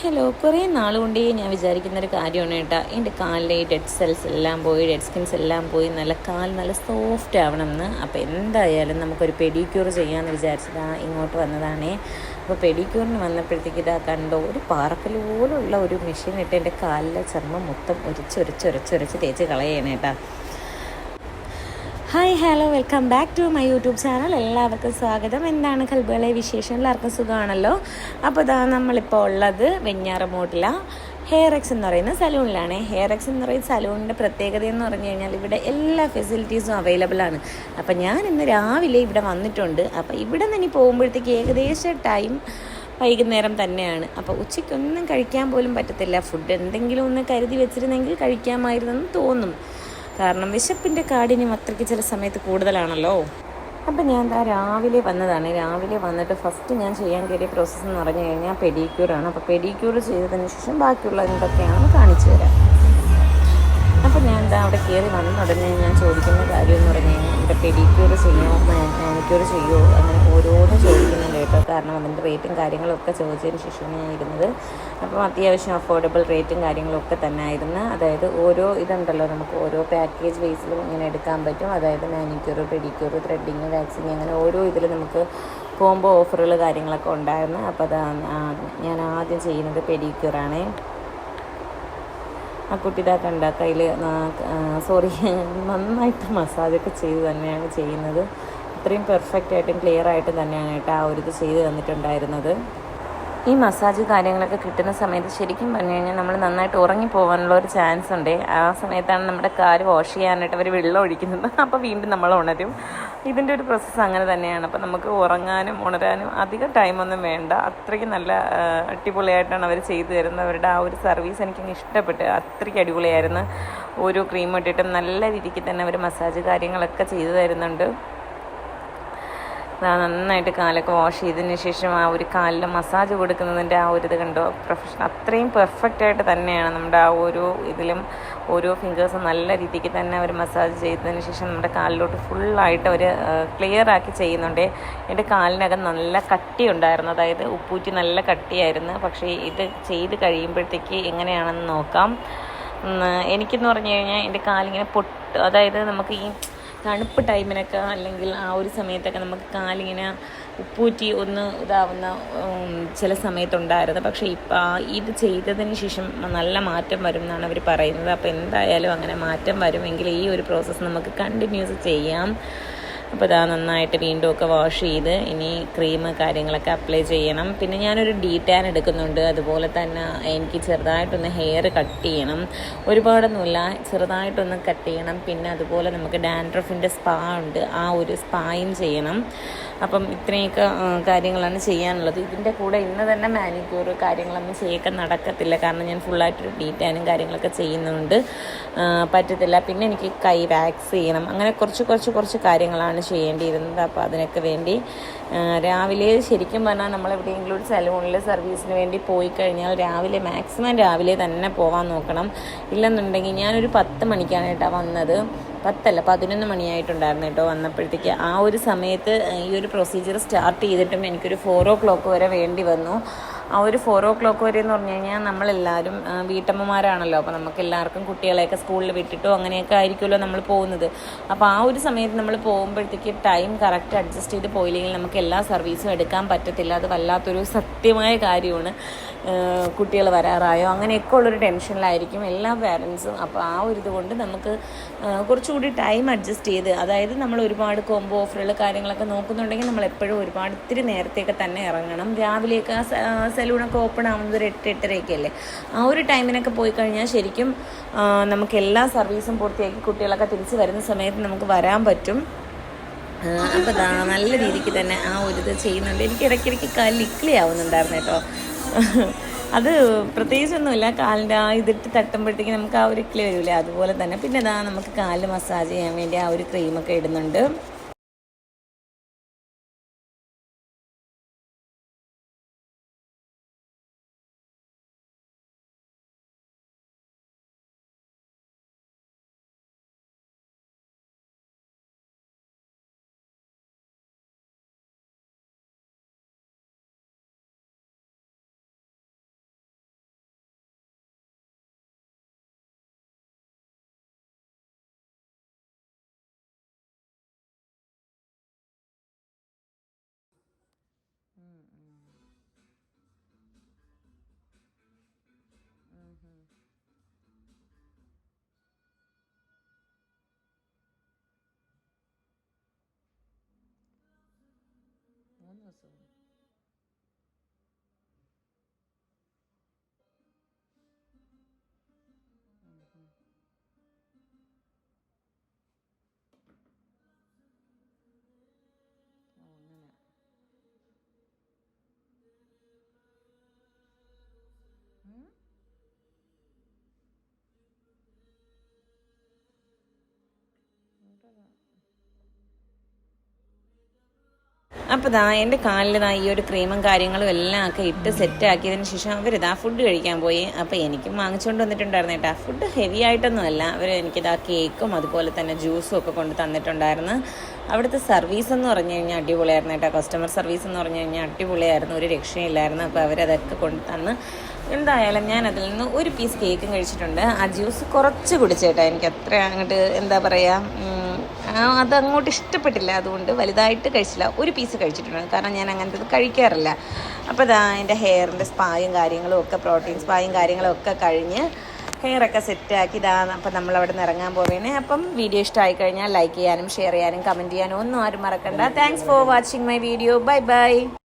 Hello കുറേ നാൾ കൊണ്ടേ ഞാൻ വിചാരിക്കുന്ന ഒരു കാര്യമാണ് കേട്ടോ. എന്റെ കാലിലെ ഈ ഡെഡ് സെൽസ് എല്ലാം പോയി ഡെഡ് സ്കിൻസ് എല്ലാം പോയി നല്ല കാൽ നല്ല സോഫ്റ്റ് ആവണം എന്ന് അപ്പോൾ എന്തായാലും നമുക്കൊരു പെഡിക്യൂർ ചെയ്യാമെന്ന് വിചാരിച്ചതാ ഇങ്ങോട്ട് വന്നതാണേ. അപ്പോൾ പെഡിക്യൂറിന് വന്നപ്പോഴത്തേക്ക് ഇതാ കണ്ടോ ഒരു പാറക്കൽ പോലുള്ള ഒരു മെഷീൻ ഇട്ട് എന്റെ കാലിലെ ചർമ്മം മൊത്തം ഒരിച്ചൊരിച്ചൊരിച്ചൊരിച്ച് തേച്ച് കളയണേട്ടാ hi hello welcome back to my YouTube channel എല്ലാവർക്കും സ്വാഗതം. എന്താണ് കൽബുകളെ വിശേഷം? എല്ലാവർക്കും സുഖമാണല്ലോ? അപ്പോൾ ഇതാ നമ്മളിപ്പോൾ ഉള്ളത് വെഞ്ഞാറമൂട്ടില ഹെയർ എക്സ് എന്ന് പറയുന്ന സലൂണിലാണ്. ഹെയർ എക്സ് എന്ന് പറയുന്ന സലൂണിന്റെ പ്രത്യേകത എന്ന് പറഞ്ഞു കഴിഞ്ഞാൽ ഇവിടെ എല്ലാ ഫെസിലിറ്റീസും അവൈലബിൾ ആണ്. അപ്പം ഞാൻ ഇന്ന് രാവിലെ ഇവിടെ വന്നിട്ടുണ്ട്. അപ്പോൾ ഇവിടെ നിന്ന് ഇനി പോകുമ്പോഴത്തേക്ക് ഏകദേശം ടൈം വൈകുന്നേരം തന്നെയാണ്. അപ്പോൾ ഉച്ചയ്ക്കൊന്നും കഴിക്കാൻ പോലും പറ്റത്തില്ല. ഫുഡ് എന്തെങ്കിലും ഒന്ന് കരുതി വെച്ചിരുന്നെങ്കിൽ കഴിക്കാമായിരുന്നെന്ന് തോന്നും. കാരണം വിശപ്പിന്റെ കാഠിന്യം അത്രയ്ക്ക് ചില സമയത്ത് കൂടുതലാണല്ലോ. അപ്പം ഞാൻ എന്താ രാവിലെ വന്നതാണ്. രാവിലെ വന്നിട്ട് ഫസ്റ്റ് ഞാൻ ചെയ്യാൻ കയറിയ പ്രോസസ്സ് എന്ന് പറഞ്ഞു കഴിഞ്ഞാൽ പെഡിക്യൂറാണ് അപ്പോൾ പെഡിക്യൂർ ചെയ്തതിന് ശേഷം ബാക്കിയുള്ള എന്തൊക്കെയാണെന്ന് കാണിച്ചു തരാം. അപ്പോൾ ഞാൻ അവിടെ കയറി വന്ന ഉടനെ ഞാൻ ചോദിക്കുന്ന കാര്യം എന്ന് പറഞ്ഞു കഴിഞ്ഞാൽ ഇവിടെ പെഡിക്യൂർ ചെയ്യുമോ മാനിക്യൂർ ചെയ്യുമോ അങ്ങനെ ഓരോന്നും ചോദിക്കുന്നുണ്ട് കേട്ടോ. കാരണം അതിന്റെ റേറ്റും കാര്യങ്ങളൊക്കെ ചോദിച്ചതിന് ശേഷമാണ് ഞാൻ ഇരുന്നത്. അപ്പം അത്യാവശ്യം അഫോർഡബിൾ റേറ്റും കാര്യങ്ങളൊക്കെ തന്നെ ആയിരുന്നു. അതായത് ഓരോ ഇതുണ്ടല്ലോ നമുക്ക് ഓരോ പാക്കേജ് ബേസിലും ഇങ്ങനെ എടുക്കാൻ പറ്റും. അതായത് മാനിക്യൂർ പെഡിക്യൂർ ത്രെഡിങ് വാക്സിങ് അങ്ങനെ ഓരോ ഇതിൽ നമുക്ക് കോംബോ ഓഫറുകൾ കാര്യങ്ങളൊക്കെ ഉണ്ടായിരുന്നു. അപ്പോൾ അത് ഞാൻ ആദ്യം ചെയ്യുന്നത് പെഡിക്യൂറാണ് ആ കുട്ടി ഇതാ കണ്ട കയ്യിൽ സോറി നന്നായിട്ട് മസാജൊക്കെ ചെയ്ത് തന്നെയാണ് ചെയ്യുന്നത്. അത്രയും പെർഫെക്റ്റ് ആയിട്ടും ക്ലിയർ ആയിട്ട് തന്നെയാണ് കേട്ടോ ആ ഒരു ഇത് ചെയ്ത് തന്നിട്ടുണ്ടായിരുന്നത്. ഈ മസാജ് കാര്യങ്ങളൊക്കെ കിട്ടുന്ന സമയത്ത് ശരിക്കും പറഞ്ഞു കഴിഞ്ഞാൽ നമ്മൾ നന്നായിട്ട് ഉറങ്ങിപ്പോകാനുള്ള ഒരു ചാൻസ് ഉണ്ട്. ആ സമയത്താണ് നമ്മുടെ കാൽ വാഷ് ചെയ്യാനായിട്ട് അവർ വെള്ളം ഒഴിക്കുന്നത്. അപ്പോൾ വീണ്ടും നമ്മൾ ഉണരും. ഇതിന്റെ ഒരു പ്രോസസ്സ് അങ്ങനെ തന്നെയാണ്. അപ്പോൾ നമുക്ക് ഉറങ്ങാനും ഉണരാനും അധികം ടൈമൊന്നും വേണ്ട. അത്രയ്ക്ക് നല്ല അടിപൊളിയായിട്ടാണ് അവർ ചെയ്തു തരുന്നത്. അവരുടെ ആ ഒരു സർവീസ് എനിക്ക് ഇഷ്ടപ്പെട്ടു അത്രയ്ക്ക് അടിപൊളിയായിരുന്നു. ഓരോ ക്രീം ഇട്ടിട്ടും നല്ല രീതിക്ക് തന്നെ അവർ മസാജ് കാര്യങ്ങളൊക്കെ ചെയ്തു തരുന്നുണ്ട്. നന്നായിട്ട് കാലൊക്കെ വാഷ് ചെയ്തതിന് ശേഷം ആ ഒരു കാലിൽ മസാജ് കൊടുക്കുന്നതിന്റെ ആ ഒരു ഇത് കണ്ടോ? പ്രൊഫഷൻ അത്രയും പെർഫെക്റ്റ് ആയിട്ട് തന്നെയാണ് നമ്മുടെ ആ ഓരോ ഇതിലും ഓരോ ഫിംഗേഴ്സും നല്ല രീതിക്ക് തന്നെ അവർ മസാജ് ചെയ്തതിന് ശേഷം നമ്മുടെ കാലിലോട്ട് ഫുള്ളായിട്ട് അവർ ക്ലിയർ ആക്കി ചെയ്യുന്നുണ്ട്. എന്റെ കാലിനകം നല്ല കട്ടി ഉണ്ടായിരുന്നു അതായത് ഉപ്പൂറ്റി നല്ല കട്ടിയായിരുന്നു. പക്ഷേ ഇത് ചെയ്ത് കഴിയുമ്പോഴത്തേക്ക് എങ്ങനെയാണെന്ന് നോക്കാം. എനിക്കെന്ന് പറഞ്ഞു കഴിഞ്ഞാൽ എന്റെ കാലിങ്ങനെ പൊട്ട് അതായത് നമുക്ക് ഈ തണുപ്പ് ടൈമിനൊക്കെ അല്ലെങ്കിൽ ആ ഒരു സമയത്തൊക്കെ നമുക്ക് കാലിങ്ങനെ ഉപ്പൂറ്റി ഒന്ന് ഇതാവുന്ന ചില സമയത്തുണ്ടായിരുന്നു. പക്ഷേ ഇപ്പം ഇത് ചെയ്തതിന് ശേഷം നല്ല മാറ്റം വരും എന്നാണ് അവർ പറയുന്നത്. അപ്പോൾ എന്തായാലും അങ്ങനെ മാറ്റം വരുമെങ്കിൽ ഈ ഒരു പ്രോസസ്സ് നമുക്ക് കണ്ടിന്യൂസ് ചെയ്യാം. അപ്പോൾ ഇതാ നന്നായിട്ട് വീണ്ടും ഒക്കെ വാഷ് ചെയ്ത് ഇനി ക്രീം കാര്യങ്ങളൊക്കെ അപ്ലൈ ചെയ്യണം. പിന്നെ ഞാനൊരു ഡീ ടാൻ എടുക്കുന്നുണ്ട്. അതുപോലെ തന്നെ എനിക്ക് ചെറുതായിട്ടൊന്ന് ഹെയർ കട്ട് ചെയ്യണം. ഒരുപാടൊന്നുമില്ല. ചെറുതായിട്ടൊന്ന് കട്ട് ചെയ്യണം. പിന്നെ അതുപോലെ നമുക്ക് ഡാൻഡ്രഫിന്റെ സ്പാ ഉണ്ട്. ആ ഒരു സ്പായും ചെയ്യണം. അപ്പം ഇത്രയൊക്കെ കാര്യങ്ങളാണ് ചെയ്യാനുള്ളത്. ഇതിന്റെ കൂടെ ഇന്ന് തന്നെ മാനിക്യൂർ കാര്യങ്ങളൊന്നും ചെയ്യൊക്കെ നടക്കത്തില്ല. കാരണം ഞാൻ ഫുള്ളായിട്ടൊരു ടാനും കാര്യങ്ങളൊക്കെ ചെയ്യുന്നുണ്ട്. പറ്റത്തില്ല. പിന്നെ എനിക്ക് കൈ വാക്സ് ചെയ്യണം. അങ്ങനെ കുറച്ച് കുറച്ച് കുറച്ച് കാര്യങ്ങളാണ് ചെയ്യേണ്ടിയിരുന്നത്. അപ്പോൾ അതിനൊക്കെ വേണ്ടി രാവിലെ ശരിക്കും പറഞ്ഞാൽ നമ്മൾ എവിടെയെങ്കിലും ഒരു സലൂണിൽ സർവീസിന് വേണ്ടി പോയി കഴിഞ്ഞാൽ രാവിലെ മാക്സിമം രാവിലെ തന്നെ പോകാൻ നോക്കണം. ഇല്ലെന്നുണ്ടെങ്കിൽ ഞാനൊരു പത്ത് മണിക്കാണ് കേട്ടോ വന്നത്. പത്തല്ല പതിനൊന്ന് മണിയായിട്ടുണ്ടായിരുന്നു കേട്ടോ വന്നപ്പോഴത്തേക്ക്. ആ ഒരു സമയത്ത് ഈ ഒരു പ്രൊസീജിയർ സ്റ്റാർട്ട് ചെയ്തിട്ടും എനിക്കൊരു ഫോർ ഓ ക്ലോക്ക് വരെ വേണ്ടി വന്നു. ആ ഒരു ഫോർ ഓ ക്ലോക്ക് വരെ എന്ന് പറഞ്ഞു കഴിഞ്ഞാൽ നമ്മളെല്ലാവരും വീട്ടമ്മമാരാണല്ലോ. അപ്പോൾ നമുക്ക് എല്ലാവർക്കും കുട്ടികളെയൊക്കെ സ്കൂളിൽ വിട്ടിട്ടോ അങ്ങനെയൊക്കെ ആയിരിക്കുമല്ലോ നമ്മൾ പോകുന്നത്. അപ്പോൾ ആ ഒരു സമയത്ത് നമ്മൾ പോകുമ്പോഴത്തേക്ക് ടൈം കറക്റ്റ് അഡ്ജസ്റ്റ് ചെയ്ത് പോയില്ലെങ്കിൽ നമുക്ക് എല്ലാ സർവീസും എടുക്കാൻ പറ്റത്തില്ല. അത് വല്ലാത്തൊരു സത്യമായ കാര്യമാണ്. കുട്ടികൾ വരാറായോ? അങ്ങനെയൊക്കെ ഉള്ളൊരു ടെൻഷനിലായിരിക്കും എല്ലാ പാരൻസും അപ്പോൾ ആ ഒരു ഇതുകൊണ്ട് നമുക്ക് കുറച്ചുകൂടി ടൈം അഡ്ജസ്റ്റ് ചെയ്ത് അതായത് നമ്മൾ ഒരുപാട് കോംബോ ഓഫറുകൾ കാര്യങ്ങളൊക്കെ നോക്കുന്നുണ്ടെങ്കിൽ നമ്മൾ എപ്പോഴും ഒരുപാട് ഇത്തിരി നേരത്തെയൊക്കെ തന്നെ ഇറങ്ങണം. രാവിലെയൊക്കെ സലൂണൊക്കെ ഓപ്പൺ ആവുന്നത് ഒരു എട്ട് എട്ടരയൊക്കെ അല്ലേ? ആ ഒരു ടൈമിനൊക്കെ പോയി കഴിഞ്ഞാൽ ശരിക്കും നമുക്ക് എല്ലാ സർവീസും പൂർത്തിയാക്കി കുട്ടികളൊക്കെ തിരിച്ച് വരുന്ന സമയത്ത് നമുക്ക് വരാൻ പറ്റും. അപ്പോൾ നല്ല രീതിക്ക് തന്നെ ആ ഒരു ഇത് ചെയ്യുന്നുണ്ട്. എനിക്ക് ഇടയ്ക്കിടയ്ക്ക് കാലിൽ ഇക്ലി ആവുന്നുണ്ടായിരുന്നു കേട്ടോ. അത് പ്രത്യേകിച്ചൊന്നുമില്ല. കാലിന്റെ ആ ഇതിട്ട് തട്ടുമ്പോഴത്തേക്ക് നമുക്ക് ആ ഒരു ഇക്ലി വരില്ലേ അതുപോലെ തന്നെ പിന്നെ ഇതാ നമുക്ക് കാലിൽ മസാജ് ചെയ്യാൻ വേണ്ടി ആ ഒരു ക്രീമൊക്കെ ഇടുന്നുണ്ട്. 嗯嗯，嗯。哼，我那时候。അപ്പോൾ ദാ എന്റെ കാലിൽ ദാ ഈ ഒരു ക്രീമും കാര്യങ്ങളും എല്ലാം ഒക്കെ ഇട്ട് സെറ്റ് ആക്കിയതിന് ശേഷം അവരിതാ ഫുഡ് കഴിക്കാൻ പോയി. അപ്പോൾ എനിക്കും വാങ്ങിച്ചുകൊണ്ട് വന്നിട്ടുണ്ടായിരുന്നു കേട്ടോ. Food heavy ആയിട്ടൊന്നുമല്ല. അവർ എനിക്കിതാ കേക്കും അതുപോലെ തന്നെ ജ്യൂസും ഒക്കെ കൊണ്ട് തന്നിട്ടുണ്ടായിരുന്നു. അവിടുത്തെ സർവീസ് എന്ന് പറഞ്ഞു കഴിഞ്ഞാൽ അടിപൊളിയായിരുന്നു കേട്ടോ. കസ്റ്റമർ സർവീസ് എന്ന് പറഞ്ഞു കഴിഞ്ഞാൽ അടിപൊളിയായിരുന്നു. ഒരു രക്ഷയില്ലായിരുന്നു. അപ്പോൾ അവരതൊക്കെ കൊണ്ട് തന്ന്. എന്തായാലും ഞാൻ അതിൽ നിന്ന് ഒരു പീസ് കേക്കും കഴിച്ചിട്ടുണ്ട്. ആ ജ്യൂസ് കുറച്ച് കുടിച്ചേട്ടാ. എനിക്ക് അത്ര അങ്ങോട്ട് എന്താ പറയുക അത് അങ്ങോട്ട് ഇഷ്ടപ്പെട്ടില്ല. അതുകൊണ്ട് വലുതായിട്ട് കഴിച്ചില്ല. ഒരു പീസ് കഴിച്ചിട്ടുണ്ട്. കാരണം ഞാൻ അങ്ങനത്തെ കഴിക്കാറില്ല. അപ്പോൾ ഇതാ എന്റെ ഹെയറിന്റെ സ്പായും കാര്യങ്ങളും ഒക്കെ പ്രോട്ടീൻ സ്പായും കാര്യങ്ങളും ഒക്കെ കഴിഞ്ഞ് ഹെയറൊക്കെ സെറ്റാക്കി ഇതാ അപ്പം നമ്മളവിടെ നിന്ന് ഇറങ്ങാൻ പോവേണേ. അപ്പം വീഡിയോ ഇഷ്ടമായി കഴിഞ്ഞാൽ ലൈക്ക് ചെയ്യാനും ഷെയർ ചെയ്യാനും കമന്റ് ചെയ്യാനും ഒന്നും ആരും മറക്കണ്ട. Thanks for watching my video bye bye